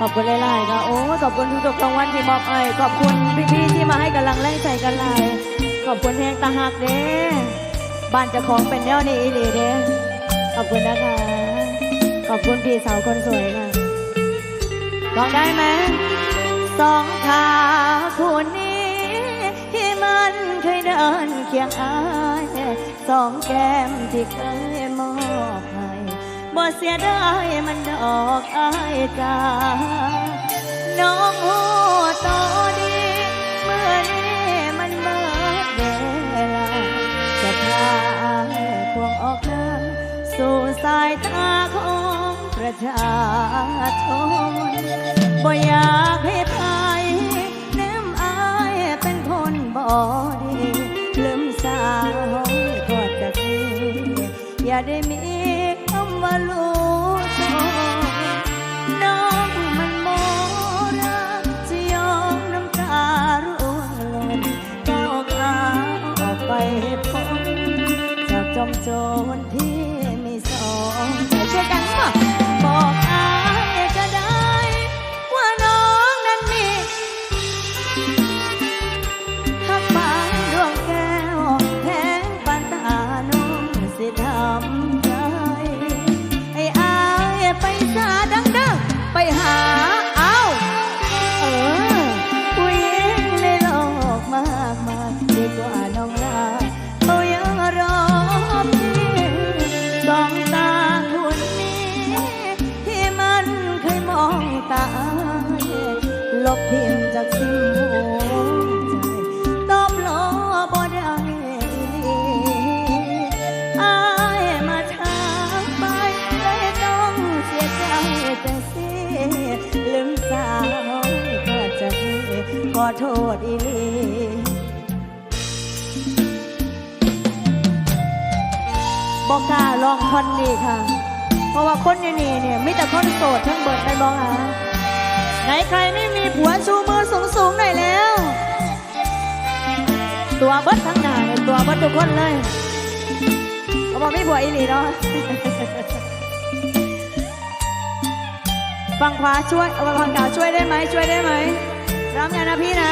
ขอบคุณหลายๆค่ะโอ้ขอบคุณทุกๆรางวัลที่มอบให้ขอบคุณพี่ๆที่มาให้กำลังแรงใจกันหลายขอบคุณแหงตาหักเด้บ้านจ้าของเป็นแนวนี้อีหลีเด้ขอบคุณนะคะ ขอบคุณพี่สาวคนสวยค่ะร้องได้ไหมสองขาคู่นี้ที่มันเคยเดินเคียงอายสองแก้มที่เคยมอบให้บ่เสียดายมันดอก อายจ้าน้องหูโตดี เมื่อนี้มันเบิดเวลาจะพาอายควงออกเดินสู่สายตาของประชาชนบ่อยากให้ใครแนมอายเป็นคนบ่ดีลืมสาวก็จะดีอย่าได้มีคำว่าลูำใจให้อายไปซาดังเด้อไปหาเอาเออผู้หญิงในโลกมากมายดีกว่าน้องลาเขายังรอพี่สองตาคุณนี้ ที่มันเคยมองตาลบพิมพ์จาาก็จะขอโทษอีลีบอกกล้าลองคนนี้ค่ะ เพราะว่าคนยู่นี่เนี่ยมีแต่คนโสดทั้งเบิดไปบอกหาไหนใครไม่มีผัวชูมือสูงสูงหน่อยแล้ว ตัวเบิดทั้งหน้าเนี่ยตัวเบิดทุกคนเลยเขาบอกไม่ผัวอีหลีเนาะ ฟังขวาช่วยเอาฟังขวาช่วยได้ไหมช่วยได้ไหมรับงานนะพี่นะ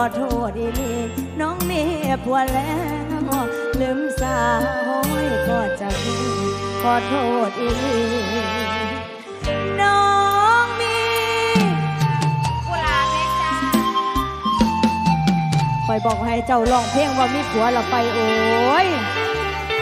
อโทษอีหลีน้องมีผัวแล้วลืมสาวก็จะพี่ขอโทษอีหลีน้องมีกุหลาบเลยจ้าคอยบอกให้เจ้าร้องเพลงว่ามีผัวเราไปโอ้ยเ